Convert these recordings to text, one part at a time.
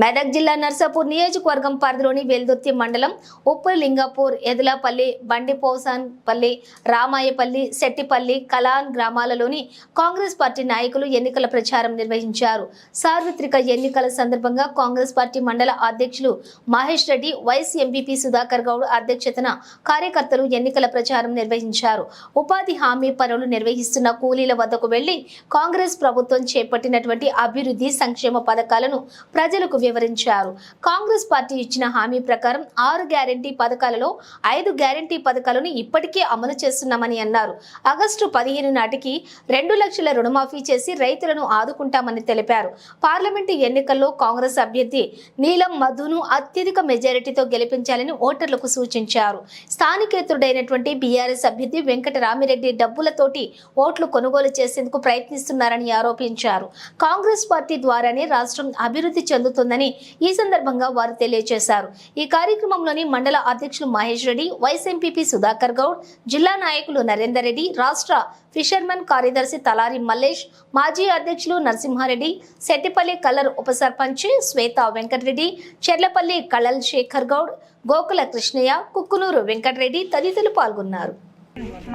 మెదక్ జిల్లా నర్సాపూర్ నియోజకవర్గం పరిధిలోని వెల్దుర్తి మండలం ఉప్పు లింగాపూర్ ఎదులపల్లి బండిపోసాన్పల్లి రామాయపల్లి శెట్టిపల్లి కలాన్ గ్రామాలలోని కాంగ్రెస్ పార్టీ నాయకులు ఎన్నికల ప్రచారం నిర్వహించారు. సార్వత్రిక ఎన్నికల సందర్భంగా కాంగ్రెస్ పార్టీ మండల అధ్యక్షులు మహేష్ రెడ్డి వైస్ ఎంపీపీ సుధాకర్ గౌడ్ అధ్యక్షతన కార్యకర్తలు ఎన్నికల ప్రచారం నిర్వహించారు. ఉపాధి హామీ పనులు నిర్వహిస్తున్న కూలీల వద్దకు వెళ్ళి కాంగ్రెస్ ప్రభుత్వం చేపట్టినటువంటి అభివృద్ధి సంక్షేమ పథకాలను ప్రజలకు వివరించారు. కాంగ్రెస్ పార్టీ ఇచ్చిన హామీ ప్రకారం ఆరు గ్యారంటీ పథకాలలో ఐదు గ్యారంటీ పథకాలను ఇప్పటికే అమలు చేస్తున్నామని అన్నారు. ఆగస్టు పదిహేను నాటికి రెండు లక్షల రుణమాఫీ చేసి రైతులను ఆదుకుంటామని తెలిపారు. పార్లమెంటు ఎన్నికల్లో కాంగ్రెస్ అభ్యర్థి నీలం మధును అత్యధిక మెజారిటీతో గెలిపించాలని ఓటర్లకు సూచించారు. స్థానికేతుడైనటువంటి బీఆర్ఎస్ అభ్యర్థి వెంకటరామిరెడ్డి డబ్బులతోటి ఓట్లు కొనుగోలు చేసేందుకు ప్రయత్నిస్తున్నారని ఆరోపించారు. కాంగ్రెస్ పార్టీ ద్వారానే రాష్ట్రం అభివృద్ధి చెందుతుంది చెందుతుందని ఈ సందర్భంగా వారు తెలియజేశారు. ఈ కార్యక్రమంలోని మండల అధ్యక్షులు మహేష్ రెడ్డి వైస్ ఎంపీపీ సుధాకర్ గౌడ్ జిల్లా నాయకులు నరేందర్ రెడ్డి రాష్ట్ర ఫిషర్మెన్ కార్యదర్శి తలారి మల్లేష్ మాజీ అధ్యక్షులు నరసింహారెడ్డి సెట్టిపల్లి కలర్ ఉప సర్పంచ్ శ్వేత వెంకటరెడ్డి చెర్లపల్లి కళల్ శేఖర్ గౌడ్ గోకుల కృష్ణయ్య కుక్కునూరు వెంకటరెడ్డి తదితరులు పాల్గొన్నారు.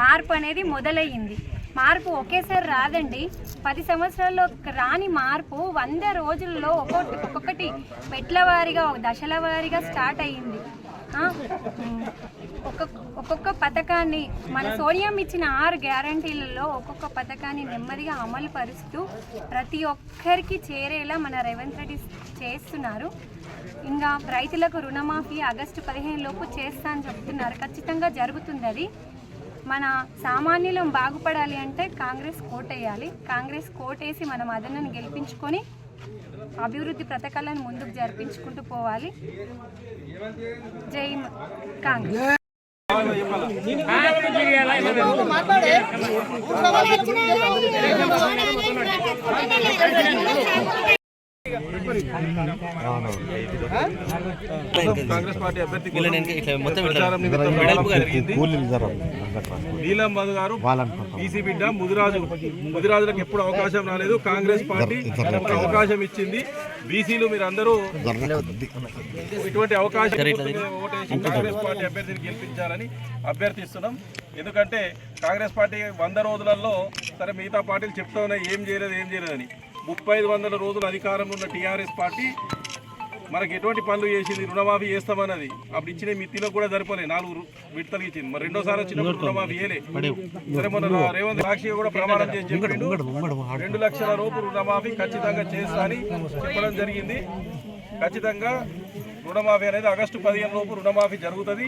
మార్పు అనేది మొదలయ్యింది. మార్పు ఒకేసారి రాదండి. పది సంవత్సరాల్లో రాని మార్పు వంద రోజుల్లో ఒక్కొక్కటి ఒక్కొక్కటి మెట్ల వారీగా ఒక దశల వారీగా స్టార్ట్ అయ్యింది. ఒక్కొక్క ఒక్కొక్క పథకాన్ని మన సోనియం ఇచ్చిన ఆరు గ్యారంటీలలో ఒక్కొక్క పథకాన్ని నెమ్మదిగా అమలు పరుస్తూ ప్రతి ఒక్కరికి చేరేలా మన రేవంత్ రెడ్డి చేస్తున్నారు. ఇంకా రైతులకు రుణమాఫీ ఆగస్టు పదిహేను లోపు చేస్తా అని చెప్తున్నారు. ఖచ్చితంగా జరుగుతుంది అది. మన సామాన్యులం బాగుపడాలి అంటే కాంగ్రెస్ కోటేయాలి. కాంగ్రెస్ కోటేసి మనం అదనను గెలిపించుకొని అభివృద్ధి పథకాలను ముందుకు జరిపించుకుంటూ పోవాలి. జై కాంగ్రెస్. మాట్లాడే. కాంగ్రెస్ పార్టీ అభ్యర్థి నీలం మధు గారు బీసీ బిడ్డ ముదిరాజు ముదిరాజులకు ఎప్పుడు అవకాశం రాలేదు. కాంగ్రెస్ పార్టీ అవకాశం ఇచ్చింది. బీసీలు మీరు అందరూ ఇటువంటి అవకాశం కాంగ్రెస్ పార్టీ అభ్యర్థిని గెలిపించాలని అభ్యర్థిస్తున్నాం. ఎందుకంటే కాంగ్రెస్ పార్టీ వంద రోజులలో సరే మిగతా పార్టీలు చెప్తా ఉన్నాయి ఏం చేయలేదు ఏం చేయలేదని. ముప్పై ఐదు వందల రోజులు అధికారంలో ఉన్న టీఆర్ఎస్ పార్టీ మనకి ఎటువంటి పనులు చేసింది? రుణమాఫీ చేస్తామన్నది. అప్పుడు ఇచ్చిన మిత్తిలో కూడా సరిపోలే. నాలుగు విడతలు ఇచ్చింది. మరి రెండోసారి వచ్చినప్పుడు రుణమాఫీ చేయలే. సరే మొన్న రేవంత్ సాక్షి కూడా ప్రమాణం చేసి చెప్పిండు. రెండు లక్షల రూపాయలు రుణమాఫీ ఖచ్చితంగా చేస్తా అని చెప్పడం జరిగింది. ఖచ్చితంగా రుణమాఫీ అనేది ఆగస్టు పదిహేను లోపు రుణమాఫీ జరుగుతుంది.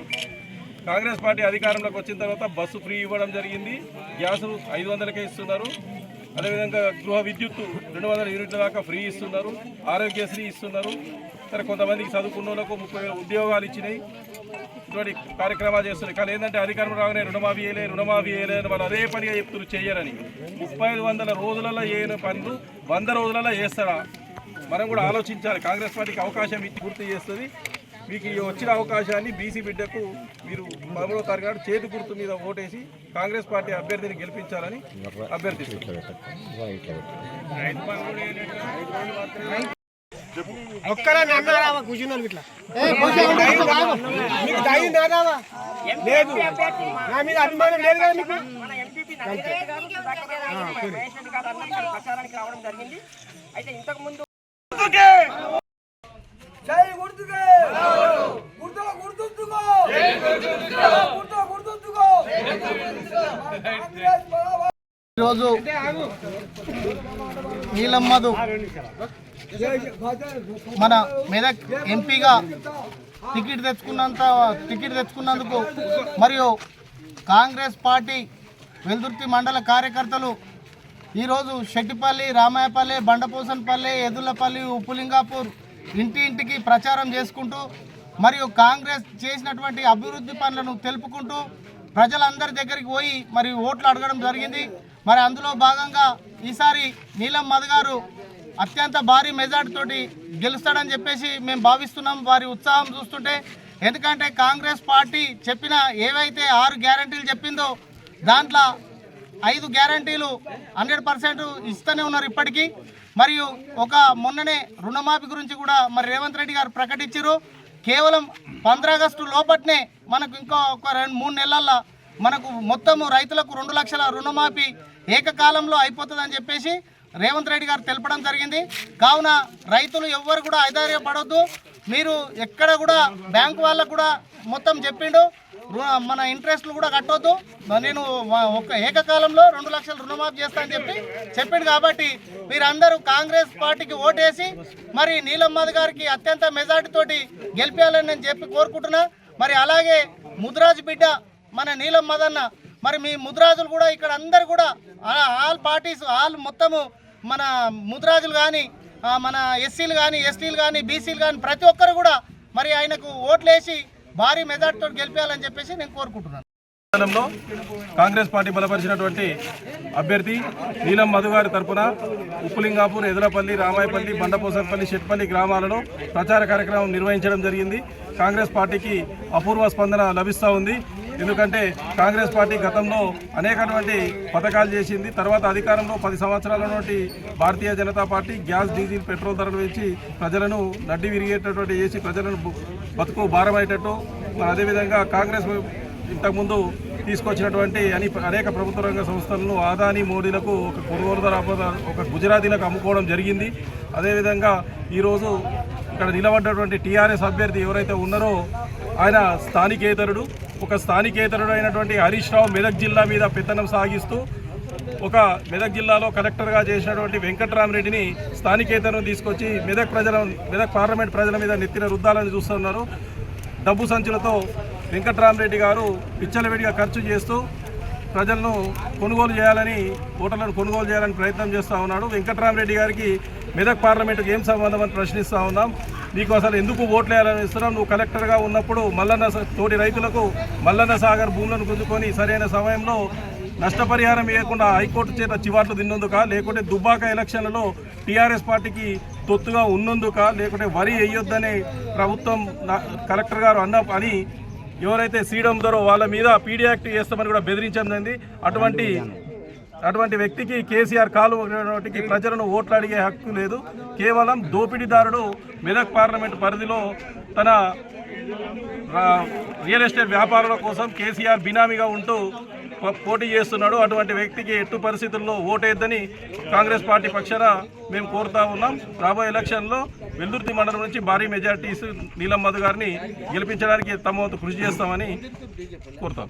కాంగ్రెస్ పార్టీ అధికారంలోకి వచ్చిన తర్వాత బస్సు ఫ్రీ ఇవ్వడం జరిగింది. గ్యాస్ ఐదు వందలకే ఇస్తున్నారు. అదేవిధంగా గృహ విద్యుత్తు రెండు వందల యూనిట్ల దాకా ఫ్రీ ఇస్తున్నారు ఆరోగ్యశ్రీ ఇస్తున్నారు. సరే కొంతమందికి చదువుకున్న వాళ్ళకు ముప్పై వేల ఉద్యోగాలు ఇచ్చినాయి. ఇటువంటి కార్యక్రమాలు చేస్తున్నాయి కానీ ఏంటంటే అధికారం రాగానే రుణమాఫీ వేయలే రుణమాఫీ వేయలే అని వాళ్ళు అదే పనిగా చెప్తున్నారు చేయరని. ముప్పై ఐదు వందల రోజులలో చేయని పనులు వంద రోజులలో చేస్తారా మనం కూడా ఆలోచించాలి. కాంగ్రెస్ పార్టీకి అవకాశం ఇచ్చి పూర్తి చేస్తుంది. మీకు వచ్చిన అవకాశాన్ని బీసీ బిడ్డకు మీరు పదమూడవ తారీఖు నాడు చేతి గుర్తు మీద ఓటేసి కాంగ్రెస్ పార్టీ అభ్యర్థిని గెలిపించాలని అభ్యర్థిస్తున్నారు ఒక్కరా కూర్చున్నాను ఇట్లా మీకు ధైర్యం లేదు నా మీద అభిమానం లేదు కదా మీకు జై గుర్తుకే. గుర్తు గుర్తుంచుకో. గుర్తు గుర్తుంచుకో. ఈరోజు నీలమ్మదు మన మెదక్ ఎంపీగా టికెట్ తెచ్చుకున్నంత టికెట్ తెచ్చుకున్నందుకు మరియు కాంగ్రెస్ పార్టీ వెల్దుర్తి మండల కార్యకర్తలు ఈరోజు షెట్టిపల్లి రామాయపల్లి బండపోసన్పల్లి ఎదులపల్లి ఉప్పులింగాపూర్ ఇంటి ఇంటికి ప్రచారం చేసుకుంటూ మరియు కాంగ్రెస్ చేసినటువంటి అభివృద్ధి పనులను తెలుపుకుంటూ ప్రజలందరి దగ్గరికి పోయి మరి ఓట్లు అడగడం జరిగింది. మరి అందులో భాగంగా ఈసారి నీలం మధు గారు అత్యంత భారీ మెజార్టీ తోటి గెలుస్తాడని చెప్పేసి మేము భావిస్తున్నాం. వారి ఉత్సాహం చూస్తుంటే ఎందుకంటే కాంగ్రెస్ పార్టీ చెప్పిన ఏవైతే ఆరు గ్యారంటీలు చెప్పిందో దాంట్లో ఐదు గ్యారంటీలు హండ్రెడ్ పర్సెంట్ ఇస్తూనే ఉన్నారు ఇప్పటికీ. మరియు ఒక మొన్ననే రుణమాఫీ గురించి కూడా మరి రేవంత్ రెడ్డి గారు ప్రకటించారు. కేవలం పంద్ర ఆగస్టు లోపట్నే మనకు ఇంకో ఒక రెండు మూడు నెలల్లో మనకు మొత్తము రైతులకు రెండు లక్షల రుణమాఫీ ఏకకాలంలో అయిపోతుందని చెప్పేసి రేవంత్ రెడ్డి గారు తెలపడం జరిగింది. కావున రైతులు ఎవ్వరు కూడా ఐదార్యపడొద్దు మీరు ఎక్కడ కూడా బ్యాంకు వాళ్ళకు కూడా మొత్తం చెప్పిండు. మన ఇంట్రెస్ట్లు కూడా కట్టొద్దు. నేను ఒక ఏకకాలంలో రెండు లక్షల రుణమాఫీ చేస్తా అని చెప్పి చెప్పిండు కాబట్టి మీరందరూ కాంగ్రెస్ పార్టీకి ఓటేసి మరి నీలమ్మద్ గారికి అత్యంత మెజార్టీతోటి గెలిపేయాలని గెలిపించాలని నేను చెప్పి కోరుకుంటున్నా. మరి అలాగే ముద్రాజు బిడ్డ మన నీలం మదన్న మరి మీ ముద్రాజులు కూడా ఇక్కడ అందరు కూడా ఆ- ఆల్ పార్టీస్ ఆల్ మొత్తము మన ముద్రాజులు కానీ మన ఎస్సీలు కానీ ఎస్టీలు కానీ బీసీలు కానీ ప్రతి ఒక్కరు కూడా మరి ఆయనకు ఓట్లేసి భారీ మెజార్టీతో గెలిపేయాలని చెప్పేసి నేను కోరుకుంటున్నాను. కాంగ్రెస్ పార్టీ బలపరిచినటువంటి అభ్యర్థి నీలం మధు గారి తరపున ఉప్పులింగాపూర్ ఎదురపల్లి రామాయపల్లి బండపోసంపల్లి షెట్పల్లి గ్రామాలలో ప్రచార కార్యక్రమం నిర్వహించడం జరిగింది. కాంగ్రెస్ పార్టీకి అపూర్వ స్పందన లభిస్తూ ఉంది. ఎందుకంటే కాంగ్రెస్ పార్టీ గతంలో అనేకటువంటి పథకాలు చేసింది. తర్వాత అధికారంలో పది సంవత్సరాల నుండి Bharatiya Janata Party gas diesel petrol ధరలు పెంచి ప్రజలను నడ్డి విరిగేటటువంటి చేసి ప్రజలను బతుకు భారమయ్యేటట్టు అదేవిధంగా కాంగ్రెస్ ఇంతకుముందు తీసుకొచ్చినటువంటి అని అనేక ప్రభుత్వ రంగ సంస్థలను ఆదాని మోడీలకు ఒక కొనుగోలుదారు ఒక గుజరాతీలకు అమ్ముకోవడం జరిగింది. అదేవిధంగా ఈరోజు ఇక్కడ నిలబడ్డటువంటి టీఆర్ఎస్ అభ్యర్థి ఎవరైతే ఉన్నారో ఆయన స్థానికేతరుడు. ఒక స్థానికేతరుడు అయినటువంటి హరీష్ రావు మెదక్ జిల్లా మీద పెత్తనం సాగిస్తూ ఒక మెదక్ జిల్లాలో కలెక్టర్గా చేసినటువంటి వెంకట్రామరెడ్డిని స్థానికేతరం తీసుకొచ్చి మెదక్ ప్రజల మెదక్ పార్లమెంట్ ప్రజల మీద నెత్తిన రుద్దాలని చూస్తున్నారు. డబ్బు సంచులతో వెంకట్రామరెడ్డి గారు పిచ్చలవిడిగా ఖర్చు చేస్తూ ప్రజలను కొనుగోలు చేయాలని ఓటర్లను కొనుగోలు చేయాలని ప్రయత్నం చేస్తూ ఉన్నాడు. వెంకట్రామరెడ్డి గారికి మెదక్ పార్లమెంటుకి ఏం సంబంధం అని ప్రశ్నిస్తూ ఉన్నాం. నీకు అసలు ఎందుకు ఓట్లు వేయాలని ఇస్తున్నాం నువ్వు కలెక్టర్గా ఉన్నప్పుడు మల్లన్న తోటి రైతులకు మల్లన్న సాగర్ భూములను గుంజుకొని సరైన సమయంలో నష్టపరిహారం ఇవ్వకుండా హైకోర్టు చేత చివాట్లు తిన్నందుక లేకుంటే దుబ్బాక ఎలక్షన్లలో టీఆర్ఎస్ పార్టీకి తొత్తుగా ఉన్నందుక లేకుంటే వరి వేయొద్దనే ప్రభుత్వం కలెక్టర్ గారు అన్న అని ఎవరైతే సీడం దొరో వాళ్ళ మీద పీడీ యాక్ట్ చేస్తామని కూడా బెదిరించింది అటువంటి అటువంటి వ్యక్తికి కేసీఆర్ కాలు ఒకటికి ప్రజలను ఓట్లు అడిగే హక్కు లేదు. కేవలం దోపిడీదారుడు మెదక్ పార్లమెంట్ పరిధిలో తన రియల్ ఎస్టేట్ వ్యాపారుల కోసం కేసీఆర్ బినామీగా ఉంటూ పోటీ చేస్తున్నాడు. అటువంటి వ్యక్తికి ఎట్టు పరిస్థితుల్లో ఓటేద్దని కాంగ్రెస్ పార్టీ పక్షాన మేము కోరుతా ఉన్నాం. రాబోయే ఎలక్షన్లో వెల్దుర్తి మండలం నుంచి భారీ మెజార్టీస్ నీలం మధు గారిని గెలిపించడానికి తమ వంతు కృషి చేస్తామని కోరుతాం.